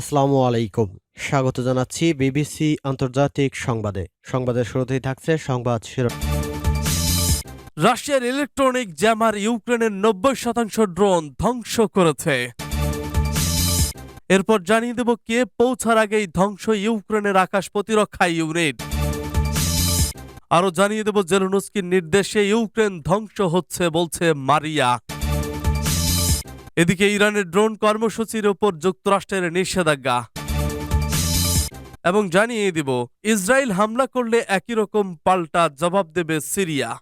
আসসালামু আলাইকুম। স্বাগত জানাচ্ছি বিবিসি আন্তর্জাতিক সংবাদে। সংবাদের শুরুতেই থাকছে সংবাদ শিরোনাম রাশিয়ার ইলেকট্রনিক জ্যামার ইউক্রেনের নব্বই শতাংশ ড্রোন ধ্বংস করেছে। এরপর জানিয়ে দেব কে পৌঁছার আগেই ধ্বংস ইউক্রেনের আকাশ প্রতিরক্ষা ইউনিট। আরও জানিয়ে দেব জেলনুস্কির নির্দেশে ইউক্রেন ধ্বংস হচ্ছে বলছে মারিয়া। এদিকে ইরানের ড্রোন কর্মসূচির ওপর যুক্তরাষ্ট্রের নিষেধাজ্ঞা। এবং জানিয়ে দিব, ইসরায়েল হামলা করলে একই রকম পাল্টা জবাব দেবে সিরিয়া।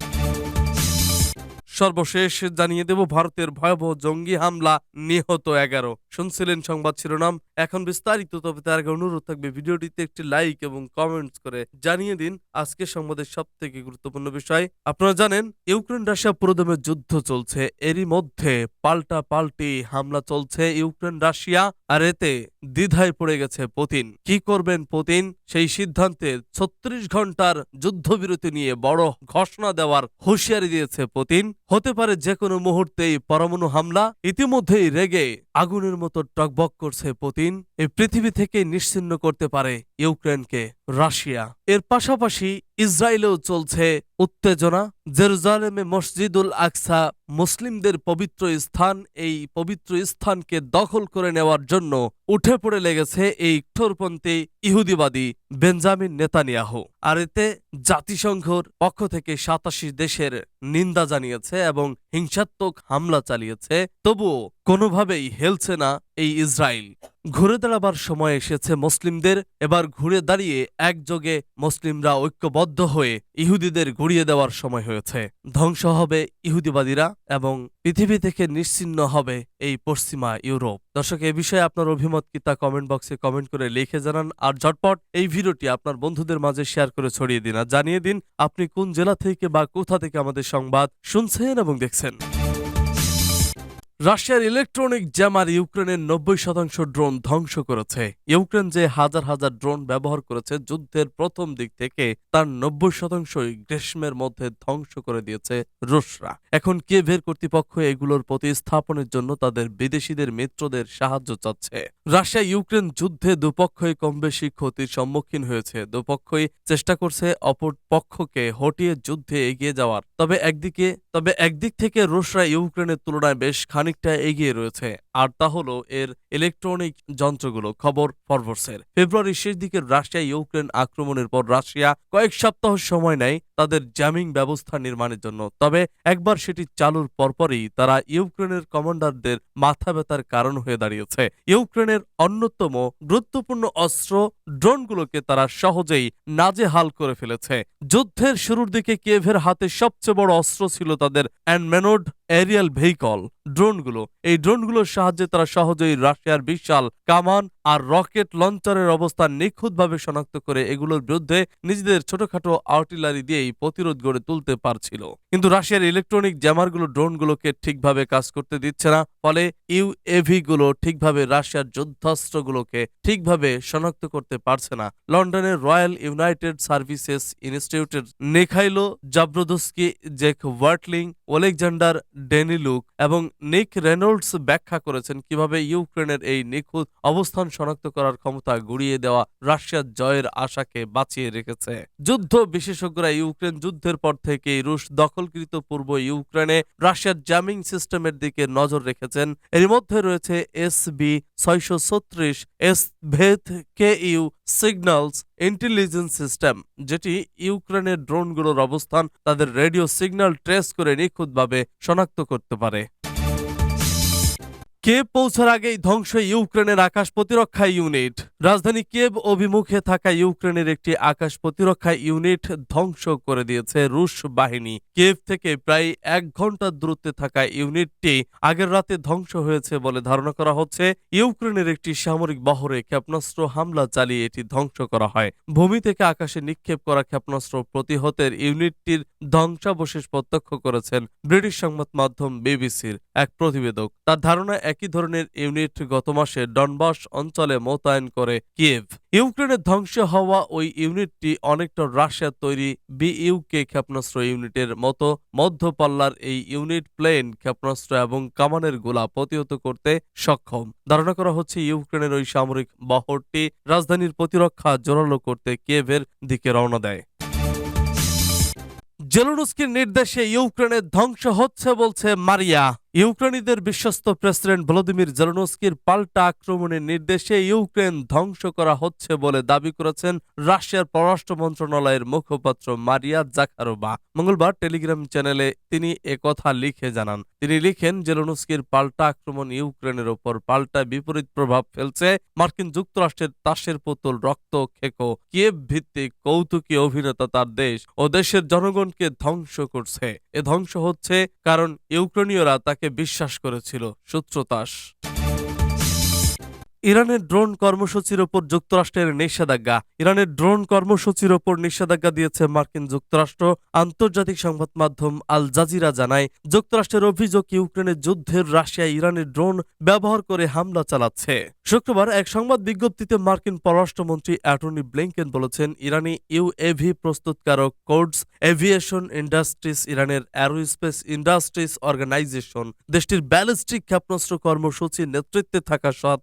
সর্বশেষ জানিয়ে দেব, ভারতের ভয়াবহ জঙ্গি হামলা নিহত এগারো। শুনছিলেন সংবাদ শিরোনাম। এখন বিস্তারিত, তবে তার আগে অনুরোধ থাকবে, ভিডিওটিতে একটি লাইক এবং কমেন্টস করে জানিয়ে দিন আজকে সংবাদের সব থেকে গুরুত্বপূর্ণ বিষয়। আপনারা জানেন ইউক্রেন রাশিয়া পুরোদমে যুদ্ধ চলছে। এরই মধ্যে পাল্টা পাল্টি হামলা চলছে ইউক্রেন রাশিয়া আর এতে দ্বিধায় পড়ে গেছে পুতিন। কি করবেন পুতিন? সেই সিদ্ধান্তে ছত্রিশ ঘণ্টার যুদ্ধবিরতি নিয়ে বড় ঘোষণা দেওয়ার হুঁশিয়ারি দিয়েছে পুতিন। হতে পারে যে কোনো মুহূর্তেই পরমাণু হামলা ইতিমধ্যেই রেগে আগুনের মতো টকবক করছে পুতিন। এই পৃথিবী থেকে নিশ্চিন্ন করতে পারে ইউক্রেনকে, রাশিয়া। এর পাশাপাশি ইসরায়েলেও চলছে উত্তেজনা। জেরুজালেমে মসজিদুল আকসা মুসলিমদের পবিত্র স্থান, এই পবিত্র স্থানকে দখল করে নেওয়ার জন্য উঠে পড়ে লেগেছে এই কঠোরপন্থী ইহুদিবাদী বেঞ্জামিন নেতানিয়াহু। আর এতে জাতিসংঘর পক্ষ থেকে সাতাশি দেশের নিন্দা জানিয়েছে এবং হিংসাত্মক হামলা চালিয়েছে। তবুও কোনোভাবেই হেলছে না এই ইসরায়েল। ঘুরে দাঁড়াবার সময় এসেছে মুসলিমদের, এবার ঘুরে দাঁড়িয়ে একযোগে মুসলিমরা ঐক্যবদ্ধ হয়ে ইহুদিদের গুড়িয়ে দেওয়ার সময় হয়েছে। ধ্বংস হবে ইহুদিবাদীরা এবং পৃথিবী থেকে নিশ্চিন্ন হবে এই পশ্চিমা ইউরোপ। দর্শক, এ বিষয়ে আপনার অভিমত কি তা কমেন্ট বক্সে কমেন্ট করে লিখে জানান। আর ঝটপট এই ভিডিওটি আপনার বন্ধুদের মাঝে শেয়ার করে ছড়িয়ে দিন। আর জানিয়ে দিন, আপনি কোন জেলা থেকে বা কোথা থেকে আমাদের সংবাদ শুনছেন এবং দেখছেন। রাশিয়ার ইলেকট্রনিক জ্যামার ইউক্রেনের নব্বই শতাংশ ড্রোন ধ্বংস করেছে। ইউক্রেন যে হাজার হাজার ড্রোন ব্যবহার করেছে, যুদ্ধের প্রথম দিক থেকে তার নব্বই শতাংশই গ্রীষ্মের মধ্যে ধ্বংস করে দিয়েছে রুশরা। এখন কিয়েভের কর্তৃপক্ষ এগুলোর প্রতিস্থাপনের জন্য তাদের বিদেশিদের মিত্রদের সাহায্য চাচ্ছে। রাশিয়া ইউক্রেন যুদ্ধে দুপক্ষই কম বেশি ক্ষতির সম্মুখীন হয়েছে। দুপক্ষই চেষ্টা করছে অপর পক্ষকে হটিয়ে যুদ্ধে এগিয়ে যাওয়ার। তবে একদিকে, তবে একদিক থেকে রুশরা ইউক্রেনের তুলনায় বেশ খানিকটা এগিয়ে রয়েছে। আর তা হলো এর ইলেকট্রনিক যন্ত্রগুলো, খবর ফরভর্সের ফেব্রুয়ারির শেষ দিকে রাশিয়া ইউক্রেন আক্রমণের পর রাশিয়া কয়েক সপ্তাহ সময় নেয় তাদের জ্যামিং ব্যবস্থা নির্মাণের জন্য। তবে একবার সেটি চালুর পরপরই তারা ইউক্রেনের কমান্ডারদের মাথা ব্যথার কারণ হয়ে দাঁড়িয়েছে। ইউক্রেনের অন্যতম গুরুত্বপূর্ণ অস্ত্র ড্রোনগুলোকে তারা সহজেই নাজেহাল করে ফেলেছে। যুদ্ধের শুরুর দিকে কিয়েভের হাতে সবচেয়ে বড় অস্ত্র ছিল তাদের অ্যানমেনোড এরিয়াল ভেহিকল। ড্রোনগুলো এই ড্রোনগুলোর সাহায্যে তারা সহজেই রাশিয়ার বিশাল কামান আর রকেট লঞ্চারের অবস্থান নিখুঁতভাবে শনাক্ত করে এগুলোর বিরুদ্ধে নিজেদের ছোটখাটো আর্টিলারি দিয়েই প্রতিরোধ গড়ে তুলতে পারছিল। কিন্তু রাশিয়ার ইলেকট্রনিক জ্যামারগুলো ড্রোনগুলোকে ঠিকভাবে কাজ করতে দিচ্ছে না, ফলে ইউএভিগুলো ঠিকভাবে রাশিয়ার যুদ্ধাস্ত্রগুলোকে ঠিকভাবে শনাক্ত করতে পারছে না। লন্ডনের রয়্যাল ইউনাইটেড সার্ভিসেস ইনস্টিটিউটের নেখাইলো জাব্রোদস্কি জেক ওয়ার্টলিং, ওলেকজান্ডার ডেনিলুক এবং নিক রেনল্ডস ব্যাখ্যা করেছেন কীভাবে ইউক্রেনের এই নিখুঁত অবস্থান শনাক্ত করার ক্ষমতা গুড়িয়ে দেওয়া রাশিয়ার জয়ের আশাকে বাঁচিয়ে রেখেছে। যুদ্ধ বিশেষজ্ঞরা ইউক্রেন যুদ্ধের পর থেকেই রুশ দখলকৃত পূর্ব ইউক্রেনে রাশিয়ার জ্যামিং সিস্টেমের দিকে নজর রেখেছেন। এর মধ্যে রয়েছে এস বি ছয়শো ছত্রিশ এস ভেদ K U signals intelligence system, যেটি ইউক্রেনের ড্রোনগুলোর অবস্থান তাদের রেডিও সিগন্যাল ট্রেস করে নিখুঁতভাবে শনাক্ত করতে পারে। কেব পৌঁছার আগেই ধ্বংস ইউক্রেনের আকাশ প্রতিরক্ষা ইউনিট। রাজধানী কেব অভিমুখে থাকা ইউক্রেনের একটি আকাশ প্রতিরক্ষা ইউনিট ধ্বংস করে দিয়েছে রুশ বাহিনী। কেব থেকে প্রায় এক ঘণ্টা দূরত্বে থাকা ইউনিটটি আগের রাতে ধ্বংস হয়েছে বলে ধারণা করা হচ্ছে। ইউক্রেনের একটি সামরিক বহরে ক্ষেপণাস্ত্র হামলা চালিয়ে এটি ধ্বংস করা হয়। ভূমি থেকে আকাশে নিক্ষেপ করা ক্ষেপণাস্ত্র প্রতিহতের ইউনিটটির ধ্বংসাবশেষ প্রত্যক্ষ করেছেন ব্রিটিশ সংবাদ মাধ্যম বিবিসির এক প্রতিবেদক। তার ধারণা এক একই ধরনের ইউনিট গত মাসে ডনবাস অঞ্চলে মোতায়েন করে কিয়েভ? ইউক্রেনের ধ্বংস হওয়া ওই ইউনিটটি অনেকটা রাশিয়ার তৈরি বিইউকে ক্ষেপণাস্ত্র ইউনিটের মতো মধ্যপাল্লার এই ইউনিট প্লেন ক্ষেপণাস্ত্র এবং কামানের গোলা প্রতিহত করতে সক্ষম। ধারণা করা হচ্ছে ইউক্রেনের ওই সামরিক বহরটি রাজধানীর প্রতিরক্ষা জোরালো করতে কিয়েভের দিকে রওনা দেয়। জেলোনস্কির নির্দেশে ইউক্রেনের ধ্বংস হচ্ছে বলছে মারিয়া। ইউক্রেনীদের বিশ্বস্ত প্রেসিডেন্ট ভলোদিমির জেলোনস্কির পাল্টা আক্রমণের নির্দেশে ইউক্রেন ধ্বংস করা হচ্ছে বলে দাবি করেছেন রাশিয়ার পররাষ্ট্র মন্ত্রণালয়ের মুখপাত্র মারিয়া জাখারোবা মঙ্গলবার টেলিগ্রাম চ্যানেলে তিনি কথা লিখে জানান। তিনি লিখেন, জেলোনস্কির পাল্টা আক্রমণ ইউক্রেনের ওপর পাল্টা বিপরীত প্রভাব ফেলছে। মার্কিন যুক্তরাষ্ট্রের তাসের পুতুল রক্ত খেকো। কিয়েভ ভিত্তিক কৌতুকী অভিনেতা তার দেশ ও দেশের জনগণকে ধ্বংস করছে। এ ধ্বংস হচ্ছে কারণ ইউক্রেনীয়রা বিশ্বাস করেছিল সূত্রতাস ইরানের ড্রোন কর্মসূচির ওপর যুক্তরাষ্ট্রের নিষেধাজ্ঞা। ইরানের ড্রোন কর্মসূচির ওপর নিষেধাজ্ঞা দিয়েছে মার্কিন যুক্তরাষ্ট্র, আন্তর্জাতিক সংবাদ মাধ্যম আল জাজিরা জানায়। যুক্তরাষ্ট্রের অভিযোগ, ইউক্রেনের যুদ্ধের রাশিয়া ইরানের ড্রোন ব্যবহার করে হামলা চালাচ্ছে। শুক্রবার এক সংবাদ বিজ্ঞপ্তিতে মার্কিন পররাষ্ট্রমন্ত্রী অ্যাটর্নি ব্লিংকেন বলেছেন, ইরানি ইউএভি প্রস্তুতকারক কোডস এভিয়েশন ইন্ডাস্ট্রিজ, ইরানের অ্যারোস্পেস ইন্ডাস্ট্রিজ অর্গানাইজেশন, দেশটির ব্যালিস্টিক ক্ষেপণাস্ত্র কর্মসূচির নেতৃত্বে থাকা সৎ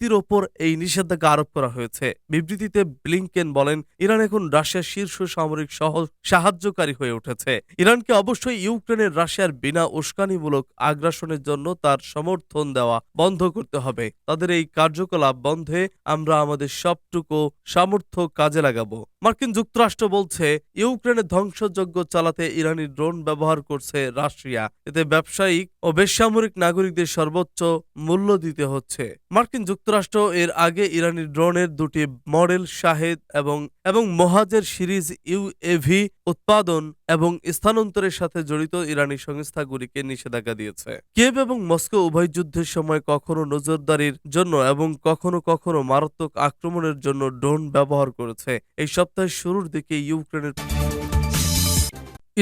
ব্যক্তির ওপর এই নিষেধাজ্ঞা আরোপ করা হয়েছে। বিবৃতিতে ব্লিংকেন বলেন, ইরান এখন রাশিয়ার শীর্ষ সামরিক সহ সাহায্যকারী হয়ে উঠেছে। ইরানকে অবশ্যই ইউক্রেনের রাশিয়ার বিনা উস্কানিমূলক আগ্রাসনের জন্য তার সমর্থন দেওয়া বন্ধ করতে হবে। তাদের এই কার্যকলাপ বন্ধে আমরা আমাদের সবটুকু সামর্থ্য কাজে লাগাবো। মার্কিন যুক্তরাষ্ট্র বলছে ইউক্রেনে ধ্বংসযজ্ঞ চালাতে ইরানি ড্রোন ব্যবহার করছে রাশিয়া। এতে ব্যবসায়িক ও বেসামরিক নাগরিকদের সর্বোচ্চ মূল্য দিতে হচ্ছে। মার্কিন যুক্তরাষ্ট্র এর আগে ইরানি ড্রোনের দুটি মডেল শাহেদ এবং এবং মহাজের সিরিজ ইউএভি উৎপাদন এবং স্থানান্তরের সাথে জড়িত ইরানি সংস্থাগুলিকে নিষেধাজ্ঞা দিয়েছে। কিয়েভ এবং মস্কো উভয় যুদ্ধের সময় কখনো নজরদারির জন্য এবং কখনো কখনো মারাত্মক আক্রমণের জন্য ড্রোন ব্যবহার করেছে। এই সপ্তাহের শুরুর দিকে ইউক্রেনের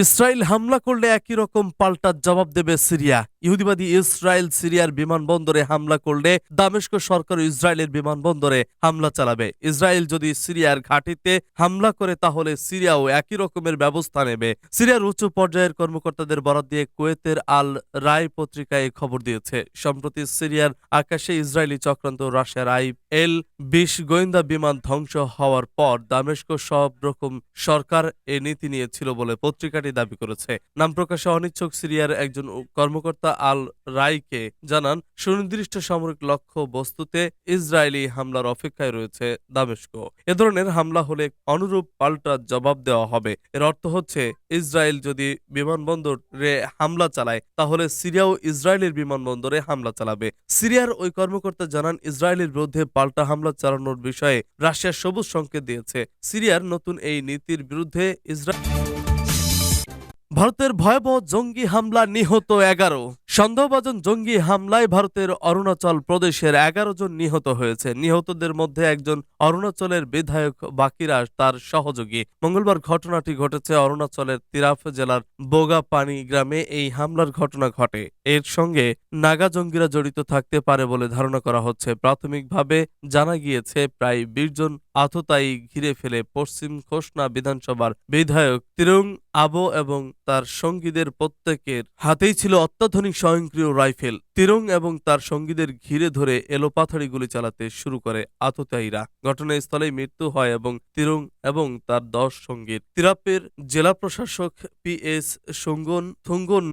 ইসরায়েল হামলা করলে একই রকম পাল্টা জবাব দেবে সিরিয়া। ইহুদিবাদী ইসরায়েল সিরিয়ার বিমানবন্দরে হামলা করলে দামেস্ক সরকার ইসরায়েলের বিমানবন্দরে হামলা চালাবে। ইসরায়েল যদি সিরিয়ার ঘাঁটিতে হামলা করে, তাহলে সিরিয়াও একই রকমের ব্যবস্থা নেবে। সিরিয়ার উচ্চ পর্যায়ের কর্মকর্তাদের বরাদ দিয়ে কুয়েতের আল রায় পত্রিকায় খবর দিয়েছে। সম্প্রতি সিরিয়ার আকাশে ইসরায়েলি চক্রান্ত রাশিয়ার আই এল বিশ গোয়েন্দা বিমান ধ্বংস হওয়ার পর দামেস্ক সব রকম সরকার এ নীতি নিয়েছিল বলে পত্রিকাটি দাবি করেছে। নাম প্রকাশে অনিচ্ছুক সিরিয়ার একজন কর্মকর্তা আল রাইকে জানান, সুনির্দিষ্ট সামরিক লক্ষ্য বস্তুতে ইসরায়েলি হামলার অপেক্ষায় রয়েছে দামেস্ক। এ ধরনের হামলা হলে অনুরূপ পাল্টা জবাব দেওয়া হবে। এর অর্থ হচ্ছে, ইসরায়েল যদি বিমানবন্দরে হামলা চালায়, তাহলে সিরিয়াও ইসরায়েলের বিমানবন্দরে হামলা চালাবে। সিরিয়ার ওই কর্মকর্তা জানান, ইসরায়েলের বিরুদ্ধে পাল্টা হামলা চালানোর বিষয়ে রাশিয়া সবুজ সংকেত দিয়েছে। সিরিয়ার নতুন এই নীতির বিরুদ্ধে ইসরায়েল ভারতের ভয়াবহ জঙ্গি হামলা নিহত এগারো। সন্দেহভাজন জঙ্গি হামলায় ভারতের অরুণাচল প্রদেশের এগারো জন নিহত হয়েছে। নিহতদের মধ্যে একজন অরুণাচলের বিধায়ক বাকিরা তার সহযোগী। মঙ্গলবার ঘটনাটি ঘটেছে অরুণাচলের তিরাপ জেলার বোগাপানি গ্রামে। এই হামলার ঘটনা ঘটে। এর সঙ্গে নাগা জঙ্গিরা জড়িত থাকতে পারে বলে ধারণা করা হচ্ছে। প্রাথমিকভাবে জানা গিয়েছে, প্রায় বিশ জন আততায়ী ঘিরে ফেলে পশ্চিম খোসনা বিধানসভার বিধায়ক তিরুং আবো এবং তার সঙ্গীদের প্রত্যেকের হাতেই ছিল অত্যাধুনিক স্বয়ংক্রিয় রাইফেল। তিরং এবং তার সঙ্গীদের ঘিরে ধরে এলোপাথাড়ি গুলি চালাতে শুরু করে আততায়ীরা ঘটনাস্থলেই মৃত্যু হয় এবং তিরং এবং তার দশ সংগীত তিরাপের জেলা প্রশাসক পি এস সঙ্গন থুঙ্গন